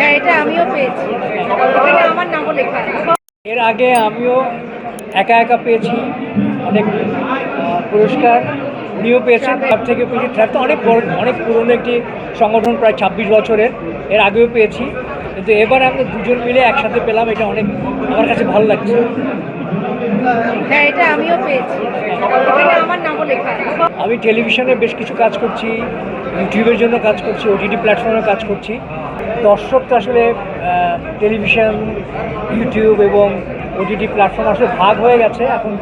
হ্যাঁ এটা আমিও পেয়েছি। এখানে আমার নামও লেখা এর আগে আমিও একা একা পেয়েছি অনেক পুরস্কার উনিও পেয়েছেন। তার থেকে পেয়েছি থ্যাট তো অনেক বড় অনেক পুরনো একটি সংগঠন প্রায় ছাব্বিশ বছরের। এর আগেও পেয়েছি। কিন্তু এবার আমরা দুজন মিলে একসাথে পেলাম এটা অনেক আমার কাছে ভালো লাগছে। হ্যাঁ এটা আমিও পেয়েছি। আমার নামও লেখা আমি টেলিভিশনে বেশ কিছু কাজ করছি ইউটিউবের জন্য কাজ করছি ওটিটি প্ল্যাটফর্মে কাজ করছি। দর্শক তো আসলে টেলিভিশন, ইউটিউব এবং ওটিটি প্ল্যাটফর্ম আসলে ভাগ হয়ে গেছে। এখন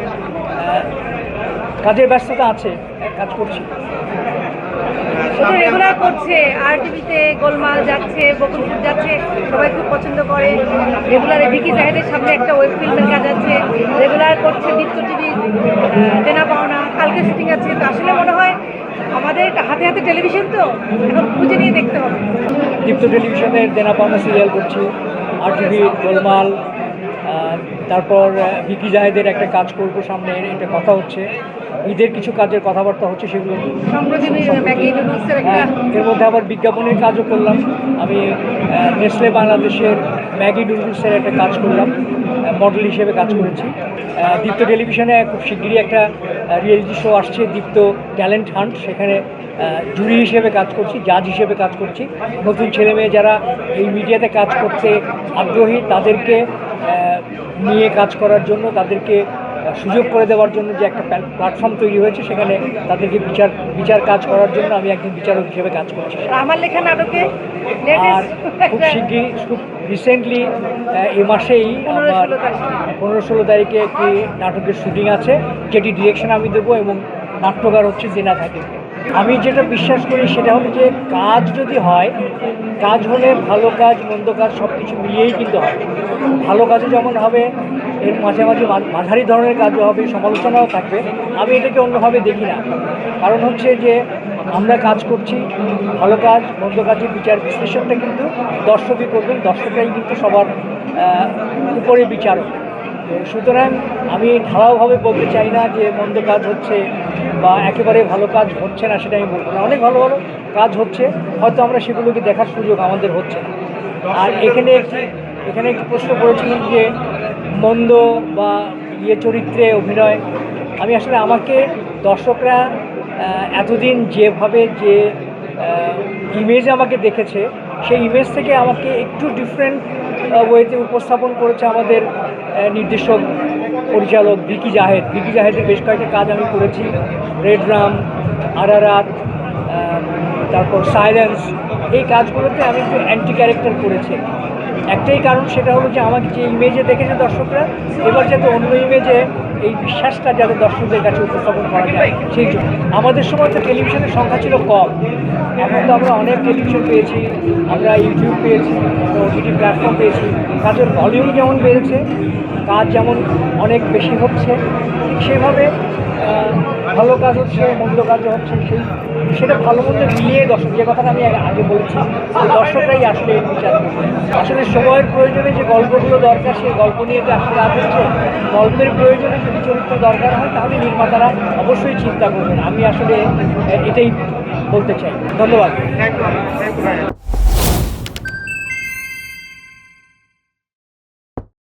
কাজের ব্যস্ততা আছে কাজ করছি। রেগুলার করছে আর টিভিতে গোলমাল যাচ্ছে, বকুলপুর যাচ্ছে, সবাই খুব পছন্দ করে। রেগুলার ভিকি জাহেদের সামনে একটা ওয়েব ফিল্মের কাজ আছে রেগুলার করছে দীপ্ত টিভি দেনা পাওনা, কালকে শুটিং আছে। তো আসলে মনে হয়, আমাদের হাতে হাতে টেলিভিশন তো, এখন খুঁজে নিয়ে দেখতে হবে। দীপ্ত টেলিভিশনের দেনা পাওনা সিরিয়াল করছি। আর টিভি গোলমাল তারপর বিকি ভিকি জাহেদের একটা কাজ করব সামনে এটা কথা হচ্ছে। ঈদের কিছু কাজের কথাবার্তা হচ্ছে সেগুলো হ্যাঁ, এর মধ্যে আবার বিজ্ঞাপনের কাজও করলাম। আমি নেসলে বাংলাদেশের ম্যাগি নুডলসের একটা কাজ করলাম। মডেল হিসেবে কাজ করেছি। দীপ্ত টেলিভিশনে খুব শিগগিরই একটা রিয়েলিটি শো আসছে, দীপ্ত ট্যালেন্ট হান্ট সেখানে জুরি হিসেবে কাজ করছি জাজ হিসেবে কাজ করছি। নতুন ছেলে মেয়ে যারা এই মিডিয়াতে কাজ করতে আগ্রহী, তাদেরকে নিয়ে কাজ করার জন্য তাদেরকে সুযোগ করে দেওয়ার জন্য যে একটা প্ল্যাটফর্ম তৈরি হয়েছে সেখানে তাদেরকে বিচার বিচার কাজ করার জন্য আমি একজন বিচারক হিসেবে কাজ করছি। আর আমার লেখা নাটকে আর খুব শিগগিরই খুব রিসেন্টলি এ মাসেই আমার পনেরো ষোলো তারিখে একটি নাটকের শুটিং আছে যেটি ডিরেকশন আমি দেবো এবং নাট্যকার হচ্ছে জেনা থাকে। আমি যেটা বিশ্বাস করি সেটা হলো যে কাজ যদি হয়, কাজ হলে ভালো কাজ, মন্দ কাজ সব কিছু মিলিয়েই কিন্তু হয়। ভালো কাজও যেমন হবে, এর মাঝে মাঝে মাঝারি ধরনের কাজও হবে, সমালোচনাও থাকবে। আমি এটাকে অন্যভাবে দেখি না। কারণ হচ্ছে যে আমরা কাজ করছি, ভালো কাজ, মন্দ কাজের বিচার বিশ্লেষণটা কিন্তু দর্শকই করবেন, দর্শকরাই কিন্তু সবার উপরে বিচারক। সুতরাং আমি ঢালাওভাবে বলতে চাই না যে মন্দ কাজ হচ্ছে বা একেবারে ভালো কাজ হচ্ছে না, সেটা আমি বলব না। অনেক ভালো ভালো কাজ হচ্ছে, হয়তো আমরা সেগুলোকে দেখার সুযোগ আমাদের হচ্ছে না। আর এখানে একটি এখানে একটি প্রশ্ন করেছিলেন যে মন্দ বা ইয়ে চরিত্রে অভিনয়, আমি আসলে আমাকে দর্শকরা এতদিন যেভাবে যে ইমেজ আমাকে দেখেছে, সেই ইমেজ থেকে আমাকে একটু ডিফারেন্ট ওয়েতে উপস্থাপন করেছে আমাদের নির্দেশক পরিচালক ভিকি জাহেদ। ভিকি জাহেদের বেশ কয়েকটা কাজ আমি করেছি। রেড রাম, আরারাত তারপর সাইলেন্স। এই কাজগুলোতে আমি একটু অ্যান্টি ক্যারেক্টার করেছি। একটাই কারণ সেটা হলো যে আমাকে যে ইমেজে দেখেছে দর্শকরা, এবার যাতে অন্য ইমেজে এই বিশ্বাসটা যাতে দর্শকদের কাছে উপস্থাপন করা যায়, সেই জন্য। আমাদের সময় তো টেলিভিশনের সংখ্যা ছিল কম। এখন তো আমরা অনেক টেলিভিশন পেয়েছি, আমরা ইউটিউব পেয়েছি ওটিটি প্ল্যাটফর্ম পেয়েছি। কাজের ভলিউম যেমন বেড়েছে, কাজ যেমন অনেক বেশি হচ্ছে ঠিক সেভাবে ভালো কাজ হচ্ছে, মন্দ কাজও হচ্ছে, সেই সেটা ভালো মন্দ মিলিয়ে দর্শক যে কথাটা আমি আগে- বলেছি দর্শকরাই আসলে বিচার আসলে সময়ের প্রয়োজনে যে গল্পগুলো দরকার, সেই গল্প নিয়ে তো আসলে কাজ হচ্ছে। গল্পের প্রয়োজনে যদি চরিত্র দরকার হয়, তাহলে নির্মাতারা অবশ্যই চিন্তা করবেন। আমি আসলে এটাই বলতে চাই। ধন্যবাদ।